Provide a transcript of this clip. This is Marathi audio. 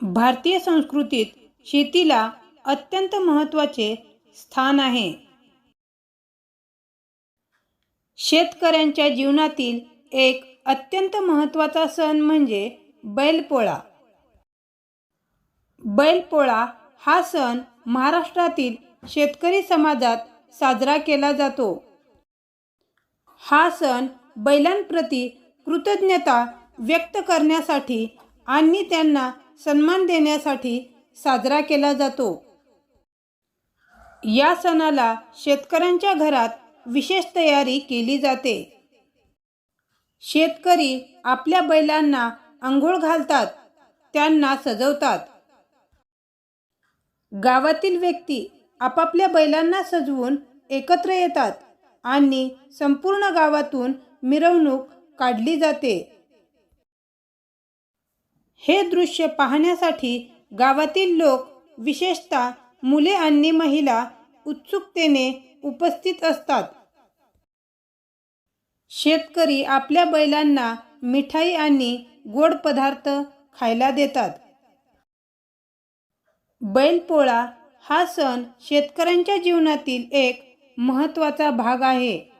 भारतीय संस्कृतीत शेतीला अत्यंत महत्त्वाचे स्थान आहे. शेतकऱ्यांच्या जीवनातील एक अत्यंत महत्त्वाचा सण म्हणजे बैलपोळा. बैलपोळा हा सण महाराष्ट्रातील शेतकरी समाजात साजरा केला जातो. हा सण बैलांप्रती कृतज्ञता व्यक्त करण्यासाठी आणि त्यांना सन्मान देण्यासाठी साजरा केला जातो. या सणाला शेतकऱ्यांच्या घरात विशेष तयारी केली जाते. शेतकरी आपल्या बैलांना आंघोळ घालतात त्यांना सजवतात. गावातील व्यक्ती आपापल्या बैलांना सजवून एकत्र येतात आणि संपूर्ण गावातून मिरवणूक काढली जाते. हे दृश्य पाहण्यासाठी गावातील लोक विशेषतः मुले आणि महिला उत्सुकतेने उपस्थित असतात. शेतकरी आपल्या बैलांना मिठाई आणि गोड पदार्थ खायला देतात. बैलपोळा हा सण शेतकऱ्यांच्या जीवनातील एक महत्त्वाचा भाग आहे.